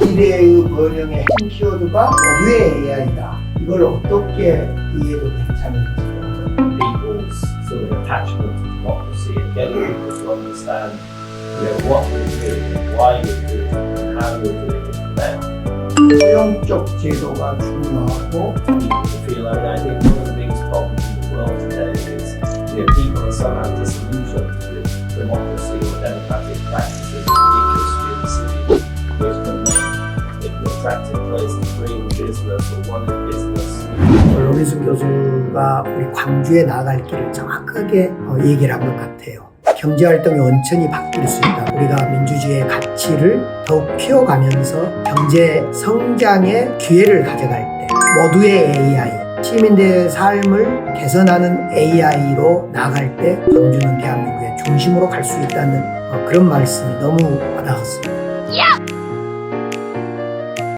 미래의 번영의 핵심 키워드가 모두의 AI다. 이걸 어떻게 이해도 괜찮은지. people's sort of attachment to democracy and getting people to understand you know, what you're doing, why you're doing it, and how you're doing it for them. 수용적 제도가 중요하고 People feel, I mean, I think one of the biggest problems in the world today is you know, people are somehow disillusioned attractive place to bring business or in business. 로빈슨 교수가 우리 광주에 나아갈 길을 정확하게 어, 얘기를 한 것 같아요. 경제 활동이 원천이 바뀔 수 있다. 우리가 민주주의의 가치를 더욱 키워가면서 경제 성장의 기회를 가져갈 때 모두의 AI, 시민들의 삶을 개선하는 AI로 나아갈 때 광주는 대한민국의 중심으로 갈 수 있다는 어, 그런 말씀이 너무 와닿았습니다.